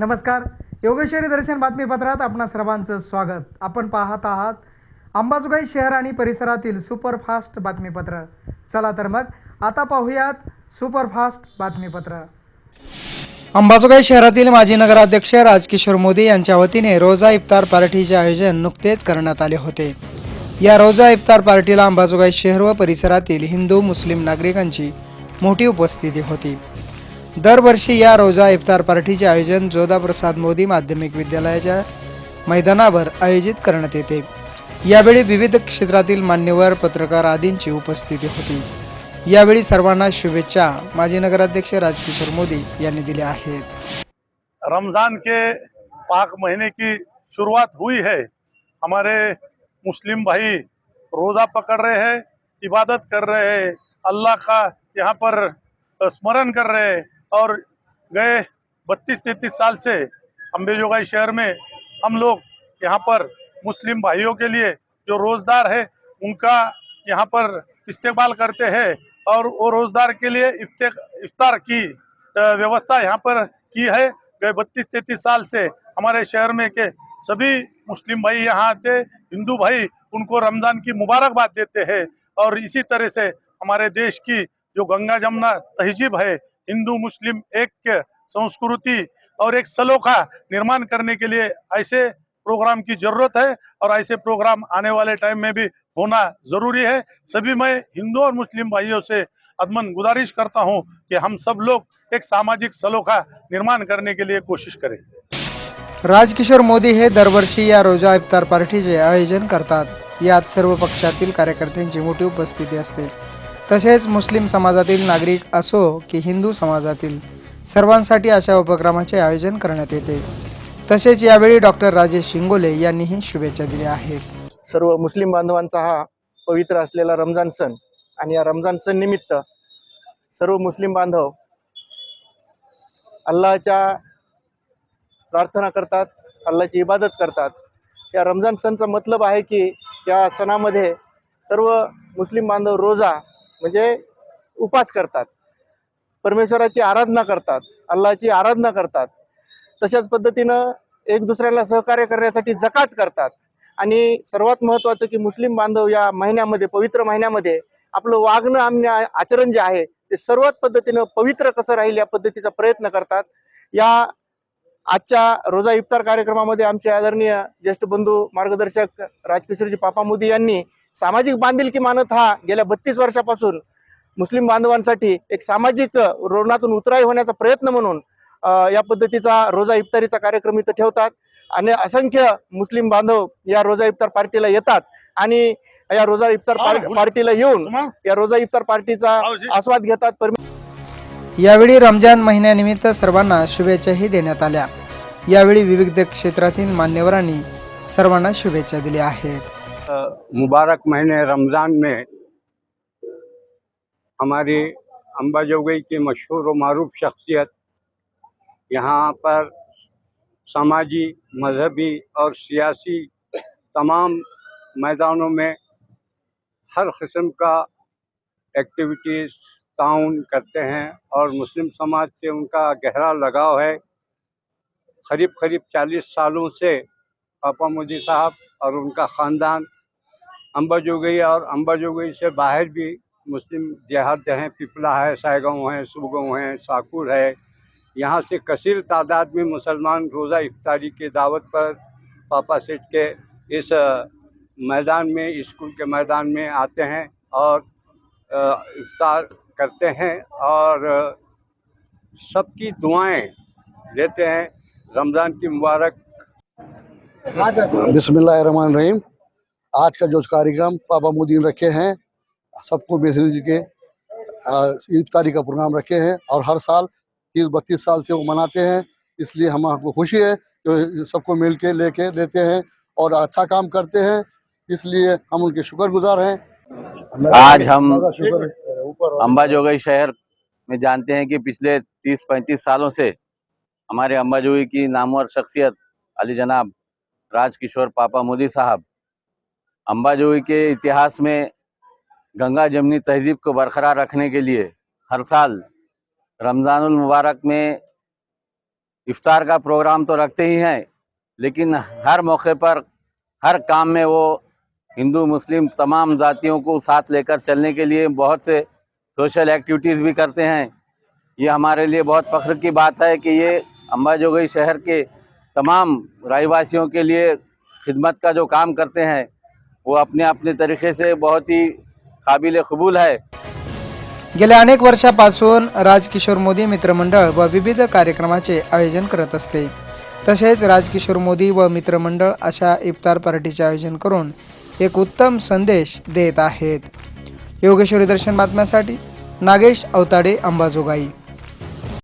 नमस्कार. योगेश्वरी दर्शन बातमीपत्रात आपणा सर्वांचं स्वागत. आपण पाहत आहात अंबाजोगाई शहर आणि परिसरातील सुपरफास्ट बातमीपत्र. चला तर मग आता पाहूयात सुपरफास्ट बातमीपत्र. अंबाजोगाई शहरातील माजी नगराध्यक्ष राजकिशोर मोदी यांच्या वतीने रोजा इफ्तार पार्टीचे आयोजन नुकतेच करण्यात आले होते. या रोजा इफ्तार पार्टीला अंबाजोगाई शहर व परिसरातील हिंदू मुस्लिम नागरिकांची मोठी उपस्थिती होती. दरवर्षी या रोजा इफ्तार पार्टीचे आयोजन जोधाप्रसाद मोदी माध्यमिक विद्यालयाच्या मैदानावर आयोजित करण्यात येते. यावेळी विविध क्षेत्रातील मान्यवर पत्रकार आदींची उपस्थिती होती. यावेळी सर्वांना शुभेच्छा माजी नगराध्यक्ष राजकिशोर मोदी यांनी दिल्या आहेत. रमज़ान के पाक महीने की शुरुआत हुई है. हमारे मुस्लिम भाई रोज़ा पकड़ रहे हैं इबादत कर रहे हैं अल्लाह का यहाँ पर स्मरण कर रहे हैं और गए बत्तीस तैतीस साल से अम्बेजोगाई शहर में हम लोग यहाँ पर मुस्लिम भाइयों के लिए जो रोज़दार है, उनका यहाँ पर इस्तेमाल करते हैं और वो रोज़दार के लिए इफ्तार की व्यवस्था यहाँ पर की है। गए बत्तीस तैतीस साल से हमारे शहर में के सभी मुस्लिम भाई यहाँ आते, हिंदू भाई उनको रमज़ान की मुबारकबाद देते हैं और इसी तरह से हमारे देश की जो गंगा जमुना तहजीब है हिंदू, मुस्लिम, एक संस्कृति और एक सलोखा निर्माण करने के लिए ऐसे प्रोग्राम की ज़रूरत है और ऐसे प्रोग्राम आने वाले टाइम में भी होना ज़रूरी है। सभी मैं हिंदू और मुस्लिम भाइयों से अदमन गुजारिश करता हूँ कि हम सब लोग एक सामाजिक सलोखा निर्माण करने के लिए कोशिश करें। राजकिशोर मोदी हे दरवर्षी या रोजा इफ्तार पार्टीचे आयोजन करतात। यात सर्व पक्षातील कार्यकर्त्यांची मोठी उपस्थिती असते। तसेच मुस्लिम समाजातील नागरिक असो की हिंदू समाजातील सर्वांसाठी अशा उपक्रमाचे आयोजन करण्यात येते. तसेच यावेळी डॉक्टर राजेश शिंगोले यांनीही शुभेच्छा दिल्या आहेत. सर्व मुस्लिम बांधवांचा हा पवित्र असलेला रमजान सण आणि या रमजान सण निमित्त सर्व मुस्लिम बांधव अल्लाच्या प्रार्थना करतात अल्लाची इबादत करतात. या रमजान सणचा मतलब आहे की या सणामध्ये सर्व मुस्लिम बांधव रोजा म्हणजे उपास करतात. परमेश्वराची आराधना करतात अल्लाची आराधना करतात. तशाच पद्धतीनं एक दुसऱ्याला सहकार्य करण्यासाठी जकात करतात. आणि सर्वात महत्त्वाचं की मुस्लिम बांधव या महिन्यामध्ये पवित्र महिन्यामध्ये आपलं वागणं आम्ही आचरण जे आहे ते सर्वात पद्धतीनं पवित्र कसं राहील या पद्धतीचा प्रयत्न करतात. या आजच्या रोजा इफ्तार कार्यक्रमामध्ये आमचे आदरणीय ज्येष्ठ बंधू मार्गदर्शक राजकिशोरजी पापा मोदी यांनी सामाजिक बांधिलकी मानत हा गेल्या बत्तीस वर्षापासून मुस्लिम बांधवांसाठी एक सामाजिक ऋणातून उतराई होण्याचा प्रयत्न म्हणून या पद्धतीचा रोजा इफ्तारीचा कार्यक्रम इथं ठेवतात. आणि असंख्य मुस्लिम बांधव या रोजा इफ्तार पार्टीला येतात आणि या रोजा इफ्तार पार- पार्टीला येऊन या रोजा इफ्तार पार्टीचा आस्वाद घेतात. परमे- यावेळी रमजान महिन्यानिमित्त सर्वांना शुभेच्छाही देण्यात आल्या. यावेळी विविध क्षेत्रातील मान्यवरांनी सर्वांना शुभेच्छा दिल्या आहेत. मुबारक महीने रमज़ान में हमारी अम्बा जोगई की मशहूर व मरूफ शख्सियत, यहाँ पर समाजी, मजहबी और सियासी तमाम मैदानों में हर किस्म का एक्टिविटीज़ ताउन करते हैं और मुस्लिम समाज से उनका गहरा लगाव है। करीब करीब चालीस सालों से पापा मोदी साहब और उनका ख़ानदान अम्बाजोगई और अम्बाजोगई से बाहर भी मुस्लिम देहात हैं पिपला है सायगांव है सुबगांव है साकुर है। यहाँ से कसीर तादाद में मुसलमान रोज़ा इफ्तारी के दावत पर पापा सेठ के इस मैदान में स्कूल के मैदान में आते हैं और इफ्तार करते हैं और सबकी दुआएं लेते हैं। रमज़ान की मुबारक। बिस्मिल्लाह रहीम आज का जो कार्यक्रम पापा मोदी ने रखे हैं सबको मिल के आ, इफ्तारी का प्रोग्राम रखे हैं और हर साल तीस बत्तीस साल से वो मनाते हैं इसलिए हम आपको खुशी है जो सबको मिल के ले लेके लेते हैं और अच्छा काम करते हैं इसलिए हम उनके शुक्रगुजार हैं आज हम शुक्र है। शहर में जानते हैं कि पिछले 30-35 सालों से हमारे अम्बाजोगई की नामवर शख्सियत अली जनाब राजकिशोर पापा मोदी साहब अम्बाजोगई के इतिहास में गंगा जमनी तहजीब को बरकरार रखने के लिए हर साल रमज़ानुल मुबारक में इफ्तार का प्रोग्राम तो रखते ही हैं, लेकिन हर मौके पर, हर काम में वो हिंदू, मुस्लिम तमाम जातियों को साथ लेकर चलने के लिए बहुत से सोशल एक्टिविटीज़ भी करते हैं। ये हमारे लिए बहुत फख्र की बात है कि ये अम्बाजोगई शहर के तमाम रहवासियों के लिए खिदमत का जो काम करते हैं वो अपने अपने तरीके से बहुत ही काबिल कबूल है। गेल्या अनेक वर्षापासून राजकिशोर मोदी मित्रमंडळ व विविध कार्यक्रमाचे आयोजन करत असते. तसेच राजकिशोर मोदी व मित्रमंडळ अशा इफ्तार पार्टीचे आयोजन करून एक उत्तम संदेश देत आहेत. योगेश्वरी दर्शन बातम्यासाठी नागेश अवताडे अंबाजोगाई.